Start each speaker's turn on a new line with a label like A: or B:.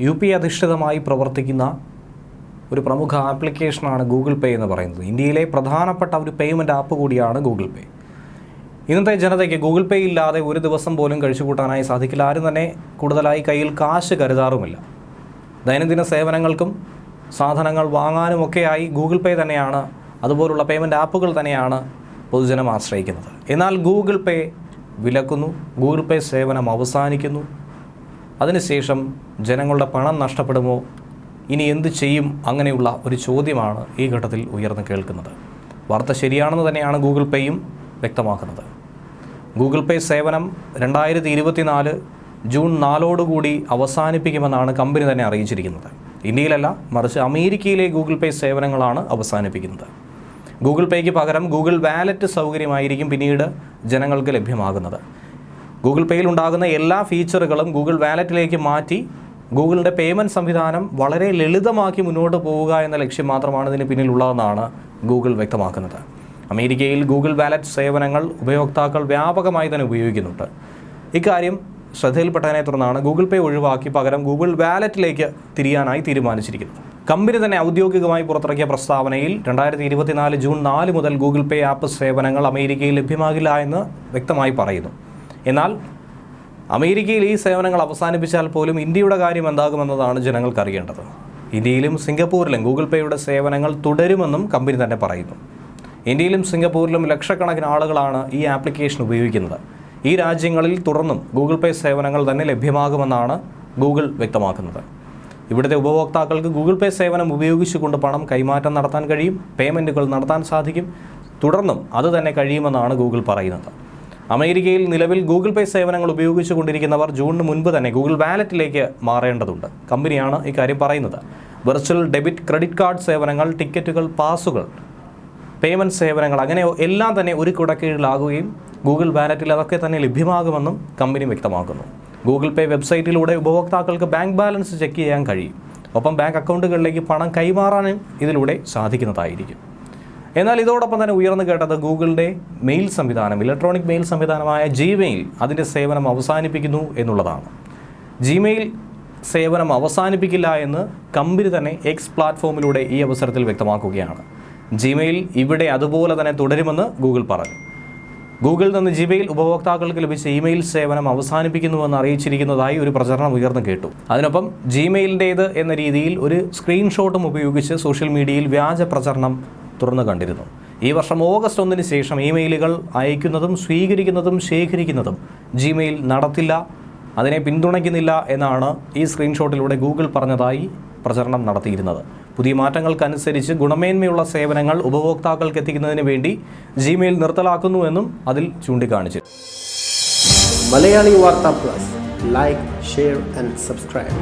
A: U P അധിഷ്ഠിതമായി പ്രവർത്തിക്കുന്ന ഒരു പ്രമുഖ ആപ്ലിക്കേഷനാണ് ഗൂഗിൾ പേ എന്ന് പറയുന്നത്. ഇന്ത്യയിലെ പ്രധാനപ്പെട്ട ഒരു പേയ്മെന്റ് ആപ്പ് കൂടിയാണ് ഗൂഗിൾ പേ. ഇന്നത്തെ ജനതയ്ക്ക് ഗൂഗിൾ പേ ഇല്ലാതെ ഒരു ദിവസം പോലും കഴിച്ചുകൂട്ടാനായി സാധിക്കില്ല. ആരും തന്നെ കൂടുതലായി കയ്യിൽ കാശ് കരുതാറുമില്ല. ദൈനംദിന സേവനങ്ങൾക്കും സാധനങ്ങൾ വാങ്ങാനുമൊക്കെയായി ഗൂഗിൾ പേ തന്നെയാണ് അതുപോലുള്ള പേയ്മെന്റ് ആപ്പുകൾ തന്നെയാണ് പൊതുജനം ആശ്രയിക്കുന്നത്. എന്നാൽ ഗൂഗിൾ പേ വിലക്കുന്നു ഗൂഗിൾ പേ സേവനം അവസാനിക്കുന്നു. അതിനുശേഷം ജനങ്ങളുടെ പണം നഷ്ടപ്പെടുമോ? ഇനി എന്ത് ചെയ്യും? അങ്ങനെയുള്ള ഒരു ചോദ്യമാണ് ഈ ഘട്ടത്തിൽ ഉയർന്നു കേൾക്കുന്നത്. വാർത്ത ശരിയാണെന്ന് തന്നെയാണ് ഗൂഗിൾ പേയും വ്യക്തമാക്കുന്നത്. ഗൂഗിൾ പേ സേവനം രണ്ടായിരത്തി ഇരുപത്തിനാല് ജൂൺ നാലോടുകൂടി അവസാനിപ്പിക്കുമെന്നാണ് കമ്പനി തന്നെ അറിയിച്ചിരിക്കുന്നത്. ഇന്ത്യയിലല്ല മറിച്ച് അമേരിക്കയിലെ ഗൂഗിൾ പേ സേവനങ്ങളാണ് അവസാനിപ്പിക്കുന്നത്. ഗൂഗിൾ പേയ്ക്ക് പകരം ഗൂഗിൾ വാലറ്റ് സൗകര്യമായിരിക്കും പിന്നീട് ജനങ്ങൾക്ക് ലഭ്യമാകുന്നത്. ഗൂഗിൾ പേയിൽ ഉണ്ടാകുന്ന എല്ലാ ഫീച്ചറുകളും ഗൂഗിൾ വാലറ്റിലേക്ക് മാറ്റി ഗൂഗിളിന്റെ പേയ്മെന്റ് സംവിധാനം വളരെ ലളിതമാക്കി മുന്നോട്ട് പോവുക എന്ന ലക്ഷ്യം മാത്രമാണ് ഇതിന് പിന്നിലുള്ളതെന്നാണ് ഗൂഗിൾ വ്യക്തമാക്കുന്നത്. അമേരിക്കയിൽ ഗൂഗിൾ വാലറ്റ് സേവനങ്ങൾ ഉപയോക്താക്കൾ വ്യാപകമായി തന്നെ ഉപയോഗിക്കുന്നുണ്ട്. ഇക്കാര്യം ശ്രദ്ധയിൽപ്പെട്ടതിനെ തുടർന്നാണ് ഗൂഗിൾ പേ ഒഴിവാക്കി പകരം ഗൂഗിൾ വാലറ്റിലേക്ക് തിരിയാനായി തീരുമാനിച്ചിരിക്കുന്നത്. കമ്പനി തന്നെ ഔദ്യോഗികമായി പുറത്തിറക്കിയ പ്രസ്താവനയിൽ രണ്ടായിരത്തി ഇരുപത്തിനാല് ജൂൺ നാല് മുതൽ ഗൂഗിൾ പേ ആപ്പ് സേവനങ്ങൾ അമേരിക്കയിൽ ലഭ്യമാകില്ല എന്ന് വ്യക്തമായി പറയുന്നു. എന്നാൽ അമേരിക്കയിൽ ഈ സേവനങ്ങൾ അവസാനിപ്പിച്ചാൽ പോലും ഇന്ത്യയുടെ കാര്യം എന്താകുമെന്നതാണ് ജനങ്ങൾക്ക് അറിയേണ്ടത് ഇന്ത്യയിലും സിംഗപ്പൂരിലും ഗൂഗിൾ പേയുടെ സേവനങ്ങൾ തുടരുമെന്നും കമ്പനി തന്നെ പറയുന്നു. ഇന്ത്യയിലും സിംഗപ്പൂരിലും ലക്ഷക്കണക്കിന് ആളുകളാണ് ഈ ആപ്ലിക്കേഷൻ ഉപയോഗിക്കുന്നത്. ഈ രാജ്യങ്ങളിൽ തുടർന്നും ഗൂഗിൾ പേ സേവനങ്ങൾ തന്നെ ലഭ്യമാകുമെന്നാണ് ഗൂഗിൾ വ്യക്തമാക്കുന്നത്. ഇവിടുത്തെ ഉപഭോക്താക്കൾക്ക് ഗൂഗിൾ പേ സേവനം ഉപയോഗിച്ചുകൊണ്ട് പണം കൈമാറ്റം നടത്താൻ കഴിയും പേയ്മെന്റുകൾ നടത്താൻ സാധിക്കും. തുടർന്നും അത് തന്നെ കഴിയുമെന്നാണ് ഗൂഗിൾ പറയുന്നത്. അമേരിക്കയിൽ നിലവിൽ ഗൂഗിൾ പേ സേവനങ്ങൾ ഉപയോഗിച്ചു കൊണ്ടിരിക്കുന്നവർ ജൂണിന് മുൻപ് തന്നെ ഗൂഗിൾ വാലറ്റിലേക്ക് മാറേണ്ടതുണ്ട്. കമ്പനിയാണ് ഇക്കാര്യം പറയുന്നത്. വെർച്വൽ ഡെബിറ്റ് ക്രെഡിറ്റ് കാർഡ് സേവനങ്ങൾ ടിക്കറ്റുകൾ പാസുകൾ പേയ്മെന്റ് സേവനങ്ങൾ അങ്ങനെ എല്ലാം തന്നെ ഒരു കുടക്കീഴിലാകുകയും ഗൂഗിൾ വാലറ്റിൽ അതൊക്കെ തന്നെ ലഭ്യമാകുമെന്നും കമ്പനി വ്യക്തമാക്കുന്നു. ഗൂഗിൾ പേ വെബ്സൈറ്റിലൂടെ ഉപഭോക്താക്കൾക്ക് ബാങ്ക് ബാലൻസ് ചെക്ക് ചെയ്യാൻ കഴിയും. ഒപ്പം ബാങ്ക് അക്കൗണ്ടുകളിലേക്ക് പണം കൈമാറാനും ഇതിലൂടെ സാധിക്കുന്നതായിരിക്കും. എന്നാൽ ഇതോടൊപ്പം തന്നെ ഉയർന്നു കേട്ടത് ഗൂഗിളിന്റെ മെയിൽ സംവിധാനം ഇലക്ട്രോണിക് മെയിൽ സംവിധാനമായ ജിമെയിൽ അതിന്റെ സേവനം അവസാനിപ്പിക്കുന്നു എന്നുള്ളതാണ്. ജിമെയിൽ സേവനം അവസാനിപ്പിക്കില്ല എന്ന് കമ്പനി തന്നെ എക്സ് പ്ലാറ്റ്ഫോമിലൂടെ ഈ അവസരത്തിൽ വ്യക്തമാക്കുകയാണ്. ജിമെയിൽ ഇവിടെ അതുപോലെ തന്നെ തുടരുമെന്ന് ഗൂഗിൾ പറഞ്ഞു. ഗൂഗിളിൽ നിന്ന് ജിമെയിൽ ഉപഭോക്താക്കൾക്ക് ലഭിച്ച ഇമെയിൽ സേവനം അവസാനിപ്പിക്കുന്നുവെന്ന് അറിയിച്ചിരിക്കുന്നതായി ഒരു പ്രചരണം ഉയർന്നു കേട്ടു. അതിനൊപ്പം ജിമെയിലിന്റേത് എന്ന രീതിയിൽ ഒരു സ്ക്രീൻഷോട്ടും ഉപയോഗിച്ച് സോഷ്യൽ മീഡിയയിൽ വ്യാജ പ്രചരണം തുറന്നു കണ്ടിരുന്നു. ഈ വർഷം ഓഗസ്റ്റ് ഒന്നിന് ശേഷം ഇമെയിലുകൾ അയക്കുന്നതും സ്വീകരിക്കുന്നതും ശേഖരിക്കുന്നതും ജിമെയിൽ നടത്തില്ല അതിനെ പിന്തുണയ്ക്കുന്നില്ല എന്നാണ് ഈ സ്ക്രീൻഷോട്ടിലൂടെ ഗൂഗിൾ പറഞ്ഞതായി പ്രചരണം നടത്തിയിരുന്നത്. പുതിയ മാറ്റങ്ങൾക്കനുസരിച്ച് ഗുണമേന്മയുള്ള സേവനങ്ങൾ ഉപഭോക്താക്കൾക്ക് എത്തിക്കുന്നതിന് വേണ്ടി ജിമെയിൽ നിർത്തലാക്കുന്നുവെന്നും അതിൽ ചൂണ്ടിക്കാണിച്ചു
B: Malayali Vartha plus. Like share and subscribe